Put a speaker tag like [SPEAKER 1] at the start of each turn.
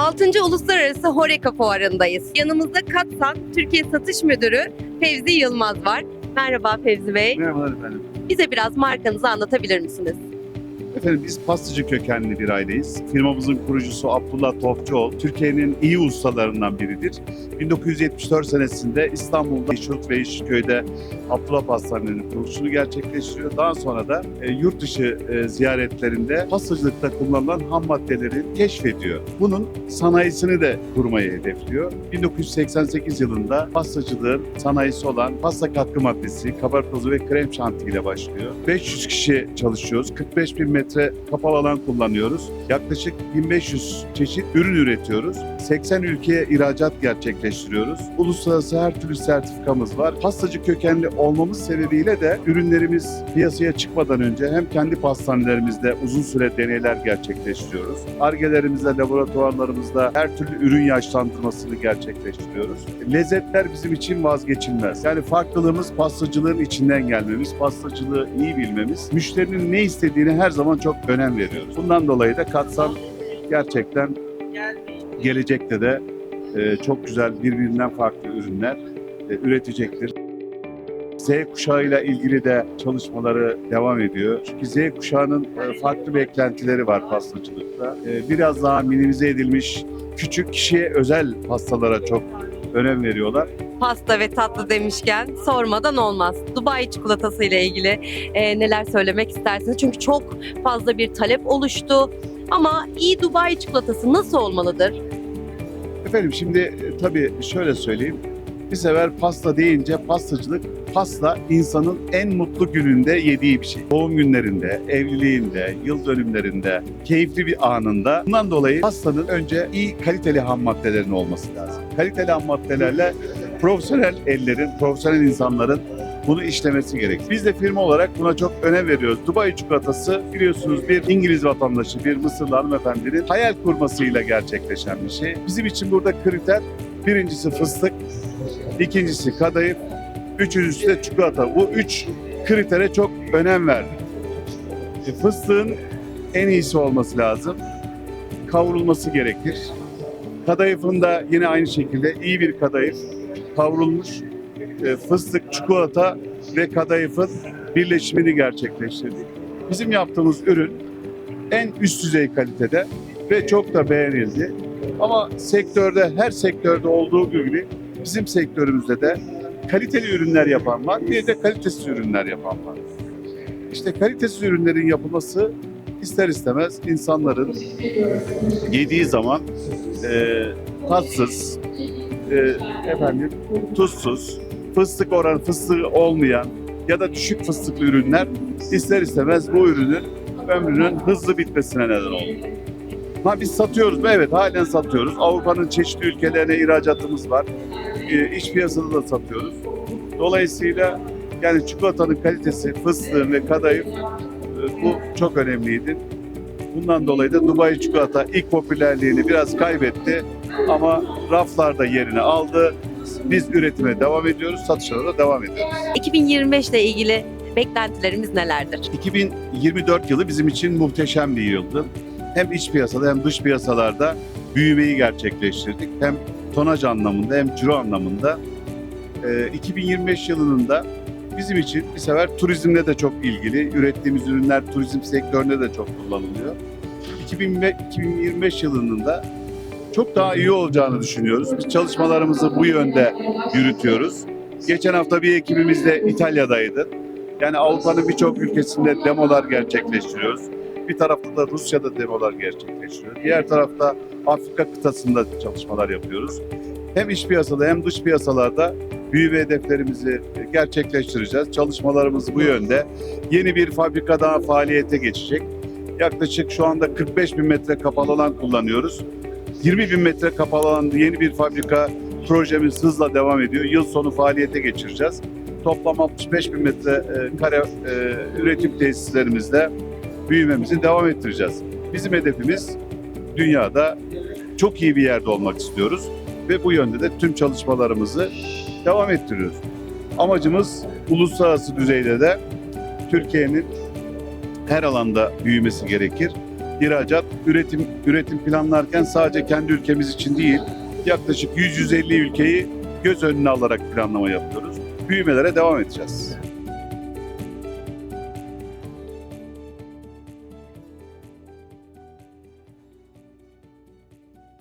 [SPEAKER 1] 6. Uluslararası Horeca Fuarı'ndayız. Yanımızda Katsan Türkiye Satış Müdürü Fevzi Yılmaz var. Merhaba Fevzi Bey.
[SPEAKER 2] Merhabalar efendim.
[SPEAKER 1] Bize biraz markanızı anlatabilir misiniz?
[SPEAKER 2] Efendim biz pastacı kökenli bir aileyiz. Firmamızın kurucusu Abdullah Topçuoğlu, Türkiye'nin iyi ustalarından biridir. 1974 senesinde İstanbul'da Şurt ve İşköy'de Abdullah Pastanesi'nin kuruluşunu gerçekleştiriyor. Daha sonra da e, yurt dışı e, ziyaretlerinde pastacılıkta kullanılan ham maddeleri keşfediyor. Bunun sanayisini de kurmayı hedefliyor. 1988 yılında pastacılığın sanayisi olan pasta katkı maddesi, kabartması ve krem şanti ile başlıyor. 500 kişi çalışıyoruz. 45 bin metre kapalı alan kullanıyoruz. Yaklaşık 1500 çeşit ürün üretiyoruz. 80 ülkeye ihracat gerçekleştiriyoruz. Uluslararası her türlü sertifikamız var. Pastacı kökenli olmamız sebebiyle de ürünlerimiz piyasaya çıkmadan önce hem kendi pastanelerimizde uzun süre deneyler gerçekleştiriyoruz. Argelerimizde, laboratuvarlarımızda her türlü ürün yaşlandırmasını gerçekleştiriyoruz. Lezzetler bizim için vazgeçilmez. Yani farklılığımız pastacılığın içinden gelmemiz, pastacılığı iyi bilmemiz, müşterinin ne istediğini her zaman çok önem veriyoruz. Bundan dolayı da Katsan gerçekten gelecekte de e, çok güzel birbirinden farklı ürünler e, üretecektir. Z kuşağıyla ilgili de çalışmaları devam ediyor. Çünkü Z kuşağının e, farklı beklentileri var pastacılıkta. Biraz daha minimize edilmiş, küçük kişiye özel pastalara çok önem veriyorlar.
[SPEAKER 1] Pasta ve tatlı demişken sormadan olmaz. Dubai çikolatası ile ilgili e, neler söylemek istersiniz? Çünkü çok fazla bir talep oluştu. Ama iyi Dubai çikolatası nasıl olmalıdır?
[SPEAKER 2] Efendim şimdi e, tabii şöyle söyleyeyim. Bir sefer pasta deyince pastacılık pasta insanın en mutlu gününde yediği bir şey. Doğum günlerinde, evliliğinde, yıl dönümlerinde, keyifli bir anında. Bundan dolayı pastanın önce iyi kaliteli ham maddelerin olması lazım. Kaliteli ham maddelerle profesyonel ellerin, profesyonel insanların bunu işlemesi gerek. Biz de firma olarak buna çok önem veriyoruz. Dubai çikolatası biliyorsunuz bir İngiliz vatandaşı, bir Mısırlı hanımefendinin hayal kurmasıyla gerçekleşen bir şey. Bizim için burada kriter birincisi fıstık, ikincisi kadayıf, üçüncüsü de çikolata. Bu üç kritere çok önem verdik. E, Fıstığın en iyisi olması lazım. Kavrulması gerekir. Kadayıfın da yine aynı şekilde iyi bir kadayıf kavrulmuş e, fıstık, çikolata ve kadayıfın birleşimini gerçekleştirdik. Bizim yaptığımız ürün en üst düzey kalitede ve çok da beğenildi. Ama sektörde, her sektörde olduğu gibi bizim sektörümüzde de kaliteli ürünler yapan var, bir de kalitesiz ürünler yapan var. İşte kalitesiz ürünlerin yapılması ister istemez insanların yediği zaman e, tatsız, e, efendim tuzsuz, fıstık oranı fıstığı olmayan ya da düşük fıstıklı ürünler ister istemez bu ürünün ömrünün hızlı bitmesine neden olur. Ha biz satıyoruz mu? Evet halen satıyoruz. Avrupa'nın çeşitli ülkelerine ihracatımız var. Ee, iç piyasada da satıyoruz. Dolayısıyla yani çikolatanın kalitesi, fıstığın ve kadayıf e, bu çok önemliydi. Bundan dolayı da Dubai çikolata ilk popülerliğini biraz kaybetti ama raflarda yerini aldı. Biz üretime devam ediyoruz, satışlara da devam ediyoruz.
[SPEAKER 1] 2025 ile ilgili beklentilerimiz nelerdir?
[SPEAKER 2] 2024 yılı bizim için muhteşem bir yıldı. Hem iç piyasada hem dış piyasalarda büyümeyi gerçekleştirdik. Hem tonaj anlamında hem ciro anlamında. Ee, 2025 yılının da bizim için bir sefer turizmle de çok ilgili. Ürettiğimiz ürünler turizm sektöründe de çok kullanılıyor. 2025 yılının da çok daha iyi olacağını düşünüyoruz. Biz çalışmalarımızı bu yönde yürütüyoruz. Geçen hafta bir ekibimiz de İtalya'daydı. Yani Avrupa'nın birçok ülkesinde demolar gerçekleştiriyoruz. Bir tarafta da Rusya'da demolar gerçekleştiriyoruz. Diğer tarafta Afrika kıtasında çalışmalar yapıyoruz. Hem iç piyasada hem dış piyasalarda büyüme hedeflerimizi gerçekleştireceğiz. Çalışmalarımız bu yönde. Yeni bir fabrika daha faaliyete geçecek. Yaklaşık şu anda 45 bin metre kapalı alan kullanıyoruz. 20 bin metre kapalı alan yeni bir fabrika projemiz hızla devam ediyor. Yıl sonu faaliyete geçireceğiz. Toplam 65 bin metre e, kare e, üretim tesislerimizde büyümemizi devam ettireceğiz. Bizim hedefimiz dünyada çok iyi bir yerde olmak istiyoruz ve bu yönde de tüm çalışmalarımızı devam ettiriyoruz. Amacımız uluslararası düzeyde de Türkiye'nin her alanda büyümesi gerekir. ihracat, üretim üretim planlarken sadece kendi ülkemiz için değil, yaklaşık 100-150 ülkeyi göz önüne alarak planlama yapıyoruz. Büyümelere devam edeceğiz.